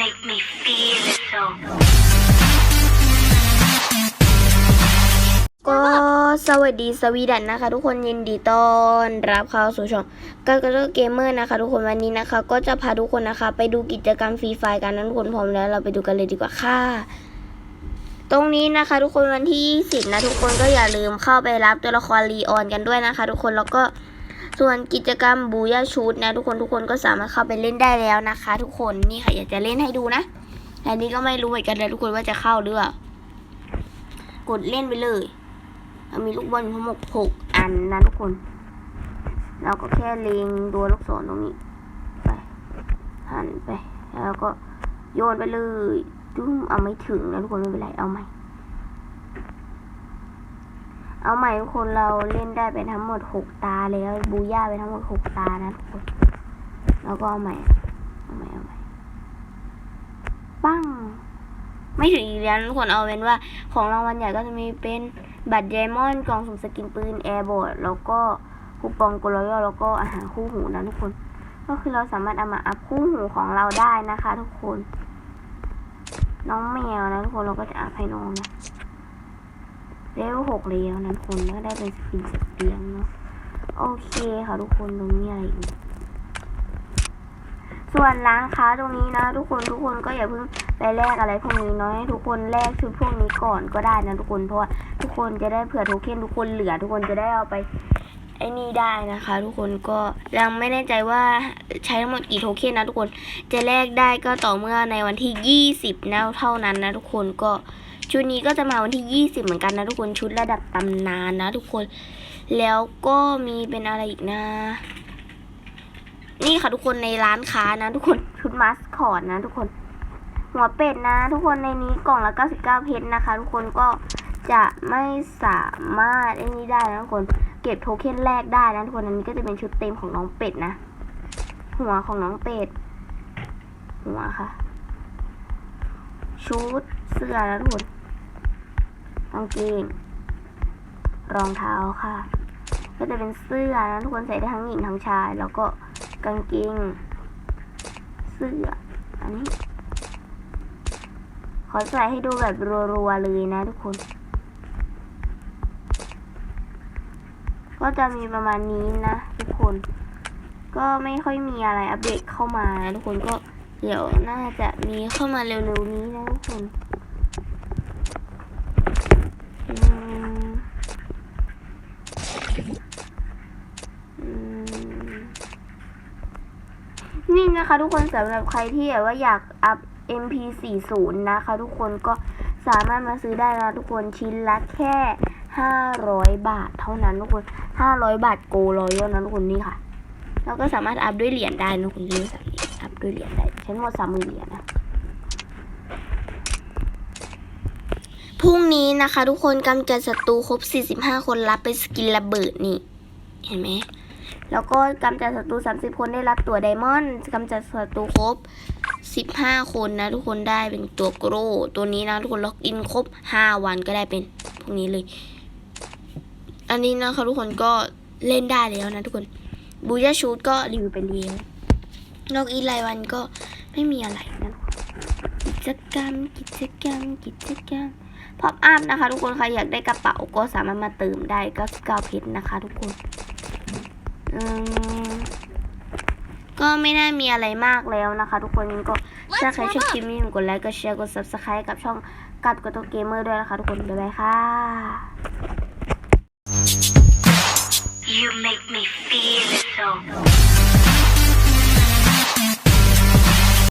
make me feel so. ก็สวัสดีสวีดันนะคะ ทุกคนยินดีต้อนรับเข้าสู่ช่องกากาเกมเมอร์นะคะ ทุกคนวันนี้นะคะ ก็จะพาทุกคนนะคะ ไปดูกิจกรรมฟรีไฟกันนั้นทุกคนพร้อมแล้วเราไปดูกันเลยดีกว่าค่ะ ตรงนี้นะคะ ทุกคนวันที่ 20 นะ ทุกคนก็อย่าลืมเข้าไปรับตัวละครรีออนกันด้วยนะคะ ทุกคนแล้วก็ ส่วนกิจกรรมบูย่าชูดนะทุกคนทุกคนก็สามารถเข้าไปเล่นได้แล้วนะคะ ทุกคนนี่ค่ะอยากจะเล่นให้ดูนะอันนี้ก็ไม่รู้เหมือนกันเลยทุกคนว่าจะเข้าหรือเปล่ากดเล่นไปเลยมีลูกบอลทั้งหมดหกอันนะทุกคน เราก็แค่เล็งตัวลูกศรตรงนี้ไปหันไป แล้วก็โยนไปเลยจุ้มเอาไม่ถึงนะทุกคนไม่เป็นไรเอาใหม่ เอาใหม่ทุกคนเราเล่นได้ไปทั้งหมดหกตาแล้วบูย่าไปทั้งหมดหกตานะทุกคนแล้วก็เอาใหม่เอาใหม่เอาใหม่ปั้งไม่ถึงอีกแล้วนทุกคนเอาเป็นว่า ของรางวัลใหญ่ก็จะมีเป็นบัตรไดมอนด์กล่องสุ่มสกินปืนแอร์บอร์ดแล้วก็คูปองโกลยอแล้วก็อาหารคู่หูนะทุกคน ก็คือเราสามารถเอามาอัพคู่หูของเราได้นะคะ ทุกคน น้องแมวนะทุกคนเราก็จะอัพให้น้องนะ เลเวลหกแล้วนะทุกคนก็ได้เป็นสกินเสเตียงเนาะโอเคค่ะทุกคนตรงนี้อะไรอีกส่วนร้านค้าตรงนี้นะ ทุกคนทุกคนก็อย่าเพิ่งไปแลกอะไรพวกนี้เนาะให้ทุกคนแลกชุดพวกนี้ก่อนก็ได้นะทุกคนเพราะว่าทุกคนจะได้เผื่อโทเค็นทุกคนเหลือ ทุกคนจะได้เอาไปไอ้นี่ได้นะคะ ทุกคนก็ยังไม่แน่ใจว่าใช้ทั้งหมดกี่โทเค็นนะทุกคนจะแลกได้ก็ต่อเมื่อในวันที่ 20นะเท่านั้นนะทุกคนก็ ชุดนี้ก็จะมาวันที่ 20 เหมือนกันนะทุกคนชุดระดับตำนานนะทุกคน แล้วก็มีเป็นอะไรอีกนะ นี่ค่ะทุกคนในร้านค้านะ ทุกคนชุดมาสคอตนะ ทุกคน หัวเป็ดนะ ทุกคนในนี้กล่องละ 99 เพชรนะคะ ทุกคนก็จะไม่สามารถไอ้นี้ได้นะทุกคน เก็บโทเค็นแรกได้นะทุกคนอันนี้ก็จะเป็นชุดเต็มของน้องเป็ดนะ หัวของน้องเป็ด หัวค่ะ ชุด เสื้อนะทุกคนกางเกงรองเท้าค่ะ ก็จะเป็นเสื้อนะทุกคนใส่ได้ทั้งหญิงทั้งชาย แล้วก็กางเกงเสื้ออันนี้ ขอใส่ให้ดูแบบรัวๆเลยนะทุกคน ก็จะมีประมาณนี้นะทุกคน ก็ไม่ค่อยมีอะไรอัปเดตเข้ามานะทุกคนก็เดี๋ยวน่าจะมีเข้ามาเร็วๆนี้นะทุกคน นี่นะคะทุกคนสำหรับใครที่แบบว่าอยากอัพ MP40 นะคะทุกคนก็สามารถมาซื้อได้นะทุกคนชิ้นละแค่ 500 บาทเท่านั้นทุกคน 500 บาทโกรอยนะทุกคนนี่ค่ะแล้วก็สามารถอัพด้วยเหรียญได้นะทุกคนนี่สามอัพด้วยเหรียญได้ใช้หมดสามหมื่นเหรียญนะ พรุ่งนี้นะคะ ทุกคนกำจัดศัตรูครบ 45 คนรับเป็นสกินระเบิดนี่ เห็นไหมแล้วก็กำจัดศัตรู 30 คนได้รับตัวไดมอนด์กำจัดศัตรูครบ 15 คนนะ ทุกคนได้เป็นตัวโกรตัวนี้นะทุกคนล็อกอินครบ 5 วันก็ได้เป็นพวกนี้เลย อันนี้นะคะทุกคนก็เล่นได้แล้วนะทุกคนบูยาชูดก็รีวิวไปเรียนล็อกอินรายวันก็ไม่มีอะไรนะกิจกรรมกิจกรรมกิจกรรม พอปอัพนะคะ ทุกคนใครอยากได้กระเป๋าก็สามารถมาเติมได้99เพชรนะคะ ทุกคนอืมก็ไม่น่ามีอะไรมากแล้วนะคะ ทุกคนก็ถ้าใครชอบคลิปนี้อย่าลืมกดไลค์กดแชร์กด subscribe กับช่องกัดกดตัวเกมเมอร์ด้วยนะคะ ทุกคนบ๊ายบายค่ะ You make me feel so.